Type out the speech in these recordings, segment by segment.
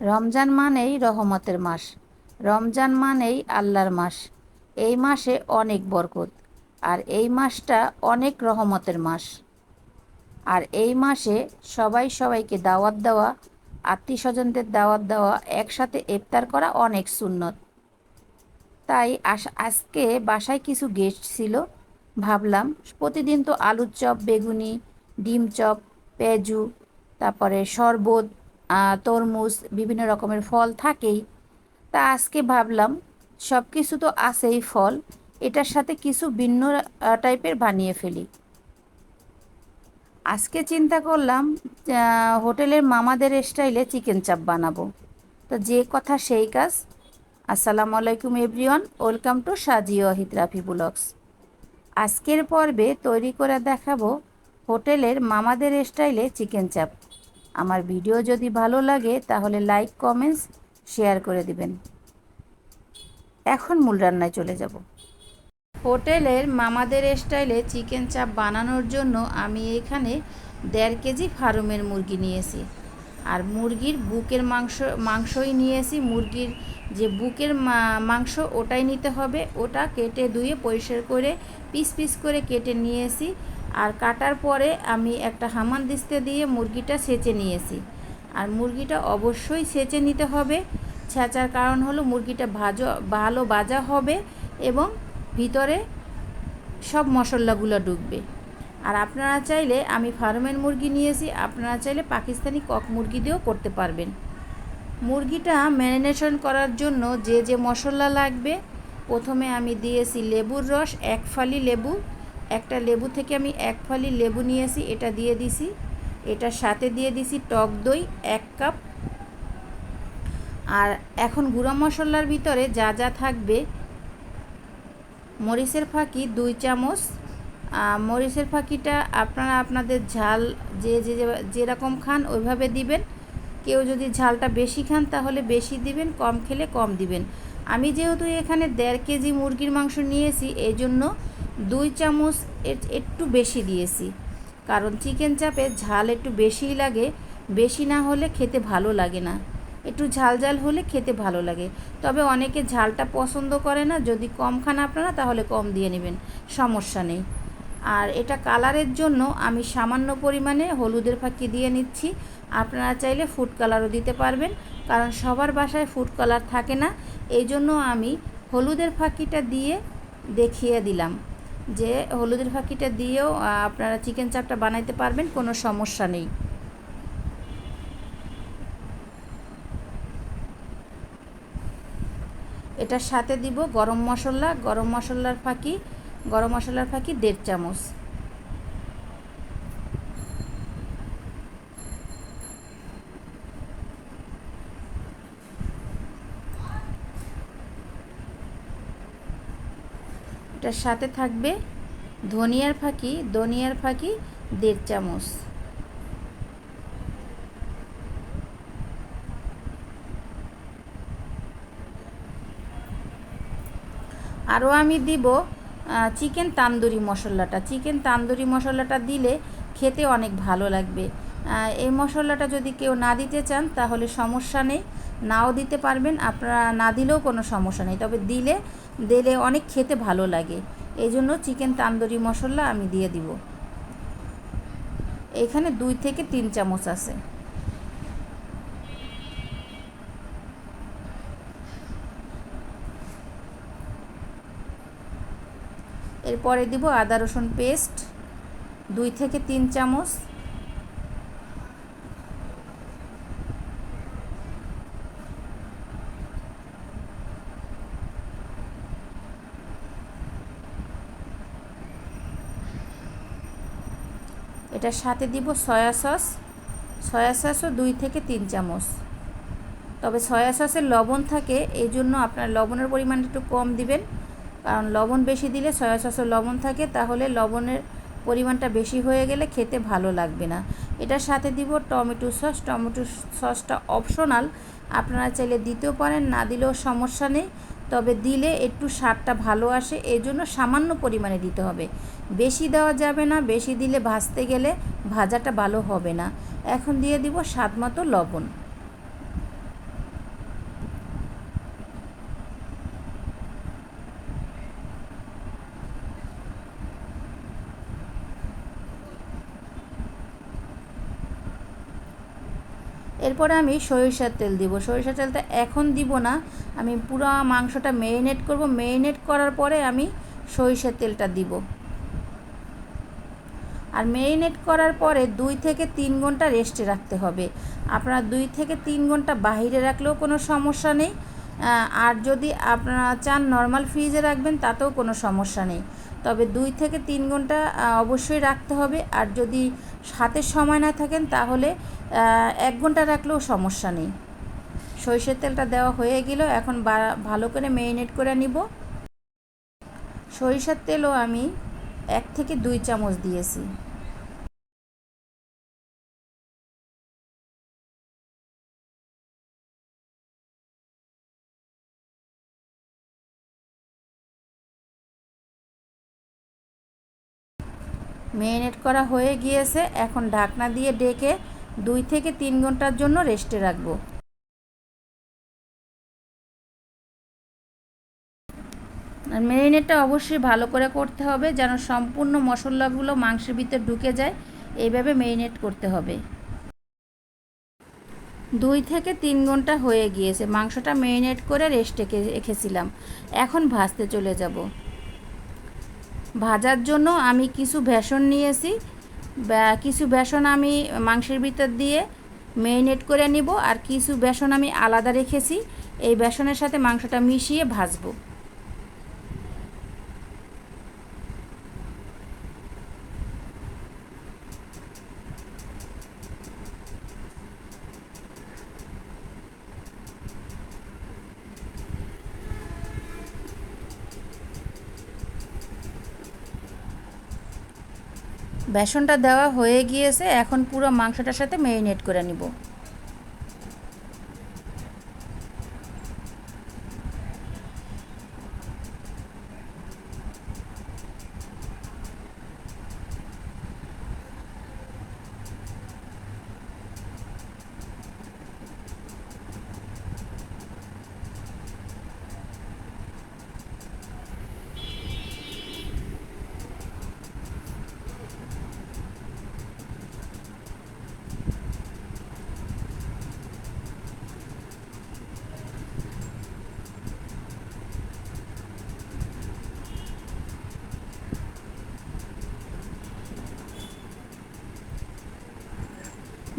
রমজান মানেই রহমতের মাস। রমজান মানেই আল্লাহর মাস। এই মাসে অনেক বরকত, আর এই মাসটা অনেক রহমতের মাস। আর এই মাসে সবাই সবাইকে দাওয়াত দেওয়া আত্মীয় স্বজনদের দাওয়াত দেওয়া, একসাথে ইফতার করা অনেক সুন্নত। তাই আজকে বাসায় কিছু গেস্ট ছিল। ভাবলাম প্রতিদিন তো আলুর চপ, বেগুনি, ডিম চপ পেঁজু তারপরে শরবত তরমুজ বিভিন্ন রকমের ফল থাকেই। তা আজকে ভাবলাম সব কিছু তো আছেই ফল, এটার সাথে কিছু ভিন্ন টাইপের বানিয়ে ফেলি। আজকে চিন্তা করলাম হোটেলের মামাদের স্টাইলে চিকেন চাপ বানাবো। তো যে কথা সেই কাজ। আসসালামু আলাইকুম এভরিওয়ান, ওয়েলকাম টু সাজি সাজিও হিতরাফি ব্লগস। আজকের পর্বে তৈরি করে দেখাবো হোটেলের মামাদের স্টাইলে চিকেন চাপ। আমার ভিডিও যদি ভালো লাগে, তাহলে লাইক, কমেন্টস, শেয়ার করে দিবেন। এখন মূল রান্নায় চলে যাব। হোটেলের মামাদের স্টাইলে চিকেন চাপ বানানোর জন্য আমি এখানে দেড় কেজি ফার্মের মুরগি নিয়েছি। আর মুরগির বুকের মাংস, মাংসই নিয়েছি। মুরগির যে বুকের মাংস ওটাই নিতে হবে। ওটা কেটে ধুয়ে পরিষ্কার করে পিস পিস করে কেটে নিয়েছি। আর কাটার পরে আমি একটা হামান দিস্তে দিয়ে মুরগিটা সেচে নিয়েছি। আর মুরগিটা অবশ্যই সেচে নিতে হবে। ছেঁচার কারণ হলো মুরগিটা ভাজা, ভালো ভাজা হবে এবং ভিতরে সব মশলাগুলো ঢুকবে আর আপনারা চাইলে আমি ফার্মের মুরগি নিয়েছি, আপনারা চাইলে পাকিস্তানি কক মুরগি দিয়েও করতে পারবেন। মুরগিটা ম্যারিনেশন করার জন্য যে যে মশলা লাগবে, প্রথমে আমি দিয়েছি লেবুর রস, এক ফালি লেবু একটা লেবু থেকে আমি এক ফালি লেবু নিয়েছি এটা দিয়ে দিছি, এটার সাথে দিয়ে দিছি টক দই, এক কাপ। আর এখন গুঁড়া মশলার ভিতরে যা যা থাকবে, মরিচের ফাঁকি দুই চামচ। মরিচের ফাঁকিটা আপনারা আপনাদের ঝাল যে যে যেরকম খান ওইভাবে দিবেন। কেউ যদি ঝালটা বেশি খান তাহলে বেশি দিবেন, কম খেলে কম দিবেন। আমি যেহেতু এখানে দেড় কেজি মুরগির মাংস নিয়েছি এই জন্য দুই চামচ একটু বেশি দিয়েছি। কারণ চিকেন চাপে ঝাল একটু বেশিই লাগে, বেশি না হলে খেতে ভালো লাগে না। একটু ঝাল ঝাল হলে খেতে ভালো লাগে। তবে অনেকে ঝালটা পছন্দ করে না, যদি কম খান আপনারা তাহলে কম দিয়ে নেবেন, সমস্যা নেই। আর এটা কালারের জন্য আমি সামান্য পরিমাণে হলুদের ফাঁকি দিয়ে নিচ্ছি। আপনারা চাইলে ফুড কালারও দিতে পারবেন, কারণ সবার বাসায় ফুড কালার থাকে না। এই জন্য আমি হলুদের ফাঁকিটা দিয়ে দেখিয়ে দিলাম। যে হলুদের ফাঁকিটা দিয়েও আপনারা চিকেন চাপটা বানাইতে পারবেন, কোনো সমস্যা নেই। এটার সাথে দিব গরম মশলা, গরম মশলার ফাঁকি, গরম মশলার ফাঁকি দেড় চামচ। এটার সাথে থাকবে ধনিয়ার ফাঁকি ধনিয়ার ফাঁকি, দেড় চামচ। আরও আমি দিব চিকেন তান্দুরি মশলাটা। চিকেন তান্দুরি মশলাটা দিলে খেতে অনেক ভালো লাগবে। এই মশলাটা যদি কেউ না দিতে চান, তাহলে সমস্যা নেই। নাও দিতে পারবেন, আপনারা না দিলেও কোনো সমস্যা নেই। তবে দিলে দিলে অনেক খেতে ভালো লাগে। এই জন্য চিকেন তান্দুরি মশলা আমি দিয়ে দিব। এখানে দুই থেকে তিন চামচ আছে। এরপরে দিব আদা রসুন পেস্ট, দুই থেকে তিন চামচ। এটার সাথে দিব সয়া সস। সয়া সসও দুই থেকে তিন চামচ। তবে সয়া সসের লবণ থাকে এই জন্য আপনার লবণের পরিমাণটা একটু কম দিবেন। কারণ লবণ বেশি দিলে সয়া সসের লবণ থাকে, তাহলে লবণের পরিমাণটা বেশি হয়ে গেলে খেতে ভালো লাগবে না। এটার সাথে দিব টমেটো সস। টমেটো সসটা অপশনাল। আপনারা চাইলে দিতেও পারেন, না দিলেও সমস্যা নেই। তবে দিলে একটু স্বাদটা ভালো আসে এই জন্য সামান্য পরিমাণে দিতে হবে। বেশি দেওয়া যাবে না, বেশি দিলে ভাজতে গেলে ভাজাটা ভালো হবে না। এখন দিয়ে দিব স্বাদ মতো লবণ। এরপরে আমি সরিষার তেল দিব। সরিষার তেলটা এখন দিব না। আমি পুরো মাংসটা মেরিনেট করব। মেরিনেট করার পরে আমি সরিষার তেলটা দিব। আর মেরিনেট করার পরে দুই থেকে তিন ঘণ্টা রেস্টে রাখতে হবে। আপনারা দুই থেকে তিন ঘণ্টা বাহিরে রাখলেও কোনো সমস্যা নেই। আর যদি আপনারা চান নর্মাল ফ্রিজে রাখবেন, তাতেও কোনো সমস্যা নেই। তবে দুই থেকে তিন ঘণ্টা অবশ্যই রাখতে হবে। আর যদি হাতে সময় না থাকেন, তাহলে এক ঘণ্টা রাখলেও সমস্যা নেই। সরিষার তেলটা দেওয়া হয়ে গেল। এখন ভালো করে মেরিনেট করে নিব। সরিষার তেলও আমি এক থেকে দুই চামচ দিয়েছি। মেরিনেট করা হয়ে গিয়েছে। এখন ঢাকনা দিয়ে ডেকে দুই থেকে তিন ঘণ্টার জন্য রেস্টে রাখব। আর মেরিনেটটা অবশ্যই ভালো করে করতে হবে যেন সম্পূর্ণ মশলাগুলো মাংসের ভিতরে ঢুকে যায়। এইভাবে মেরিনেট করতে হবে। দুই থেকে তিন ঘণ্টা হয়ে গিয়েছে। মাংসটা মেরিনেট করে রেস্টে রেখেছিলাম। এখন ভাজতে চলে যাব। ভাজার জন্য আমি কিছু বেসন নিয়েছি। কিছু বেসন আমি মাংসের ভিতর দিয়ে মেরিনেট করে নিব আর কিছু বেসন আমি আলাদা রেখেছি। এই বেসনের সাথে মাংসটা মিশিয়ে ভাজবো। বেসনটা দেওয়া হয়ে গিয়েছে এখন পুরো মাংসটার সাথে ম্যারিনেট করে নিব।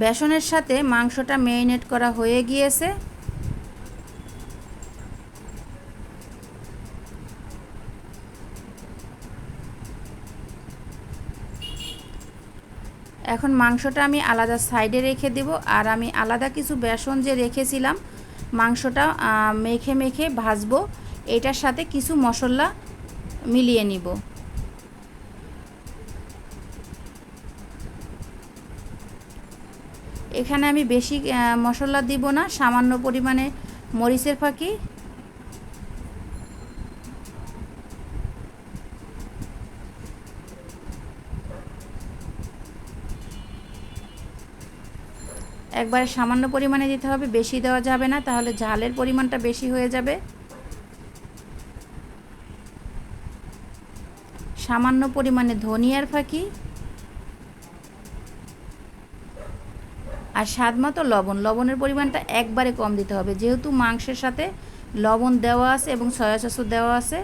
বেসনের সাথে মাংসটা মেরিনেট করা হয়ে গিয়েছে। এখন মাংসটা আমি আলাদা সাইডে রেখে দেব, আর আমি আলাদা কিছু বেসন যে রেখেছিলাম, মাংসটা মেখে মেখে ভাজবো, এটার সাথে কিছু মশলা মিলিয়ে নিব। এখানে আমি বেশি মশলা দিব না, সামান্য পরিমাণে মরিচের ফাঁকি। একবারে সামান্য পরিমাণে দিতে হবে, বেশি দেওয়া যাবে না, তাহলে ঝালের পরিমাণটা বেশি হয়ে যাবে। সামান্য পরিমাণে ধনিয়ার ফাঁকি। আর স্বাদ মতো লবণ। লবণের পরিমাণটা একবারে কম দিতে হবে। যেহেতু মাংসের সাথে লবণ দেওয়া আছে এবং সয়া সসও দেওয়া আছে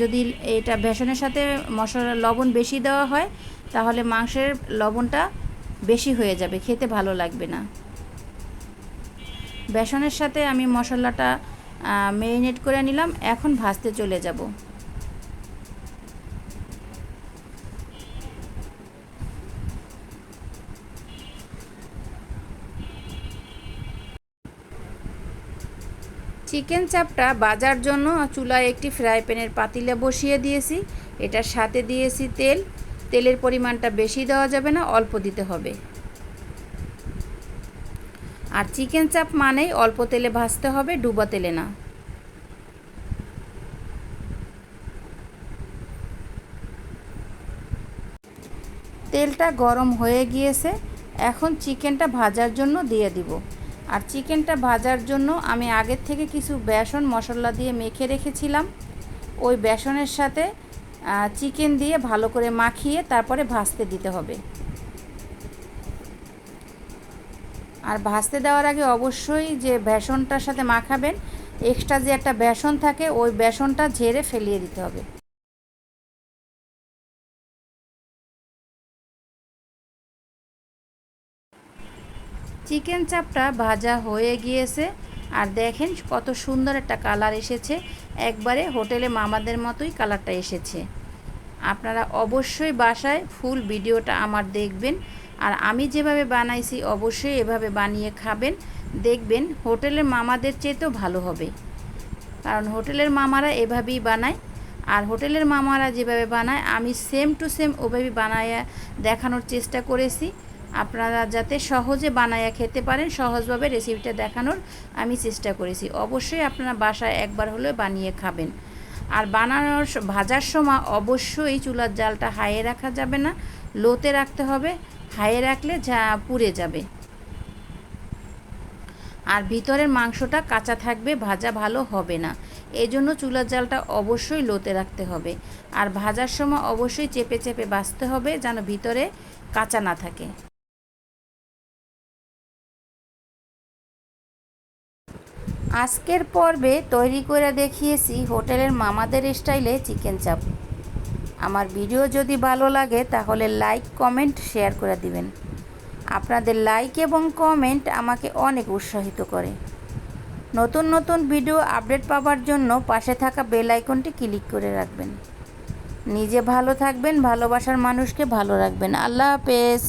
যদি এটা বেসনের সাথে মশলা, লবণ বেশি দেওয়া হয়, তাহলে মাংসের লবণটা বেশি হয়ে যাবে, খেতে ভালো লাগবে না। বেসনের সাথে আমি মশলাটা মেরিনেট করে নিলাম। এখন ভাজতে চলে যাব। চিকেন চাপটা বাজার জন্য চুলায় একটি ফ্রাই প্যানের পাতিলে বসিয়ে দিয়েছি। এটার সাথে দিয়েছি তেল। তেলের পরিমাণটা বেশি দেওয়া যাবে না, অল্প দিতে হবে। আর চিকেন চাপ মানেই অল্প তেলে ভাজতে হবে, ডুবা তেলে না। তেলটা গরম হয়ে গিয়েছে। এখন চিকেনটা ভাজার জন্য দিয়ে দিব। আর চিকেনটা ভাজার জন্য আমি আগের থেকে কিছু বেসন মশলা দিয়ে মেখে রেখেছিলাম। ওই বেসনের সাথে চিকেন দিয়ে ভালো করে মাখিয়ে তারপরে ভাজতে দিতে হবে। আর ভাজতে দেওয়ার আগে অবশ্যই যে বেসনটার সাথে মাখাবেন, এক্সট্রা যে একটা বেসন থাকে, ওই বেসনটা ঝেড়ে ফেলিয়ে দিতে হবে। চিকেন চাপটা ভাজা হয়ে গিয়েছে। আর দেখেন কত সুন্দর একটা কালার এসেছে। একবারে হোটেলে মামাদের মতোই কালারটা এসেছে। আপনারা অবশ্যই বাসায় ফুল ভিডিওটা আমার দেখবেন। আর আমি যেভাবে বানাইছি অবশ্যই এভাবে বানিয়ে খাবেন। দেখবেন হোটেলের মামাদের চেয়েতেও ভালো হবে। কারণ হোটেলের মামারা এভাবেই বানায়। আর হোটেলের মামারা যেভাবে বানায়, আমি সেম টু সেম ওভাবেই বানায় দেখানোর চেষ্টা করেছি। আপনারা যাতে সহজে বানায়া খেতে পারেন, সহজভাবে রেসিপিটা দেখানোর আমি চেষ্টা করেছি। অবশ্যই আপনারা বাসায় একবার হলেও বানিয়ে খাবেন। আর বানানোর ভাজার সময় অবশ্যই চুলার জালটা হাইয়ে রাখা যাবে না, লোতে রাখতে হবে, হাইয়ে রাখলে যা পুড়ে যাবে। আর ভিতরের মাংসটা কাঁচা থাকবে, ভাজা ভালো হবে না। এই জন্য চুলার জালটা অবশ্যই লোতে রাখতে হবে। আর ভাজার সময় অবশ্যই চেপে চেপে বাঁচতে হবে যেন ভিতরে কাঁচা না থাকে। আজকের পর্বে তৈরি করে দেখিয়েছি হোটেলের মামাদের স্টাইলে চিকেন চাপ। আমার ভিডিও যদি ভালো লাগে তাহলে লাইক, কমেন্ট, শেয়ার করে দিবেন। আপনাদের লাইক এবং কমেন্ট আমাকে অনেক উৎসাহিত করে। নতুন নতুন ভিডিও আপডেট পাওয়ার জন্য পাশে থাকা বেল আইকনটি ক্লিক করে রাখবেন। নিজে ভালো থাকবেন, ভালোবাসার মানুষকে ভালো রাখবেন। আল্লাহ হাফেজ।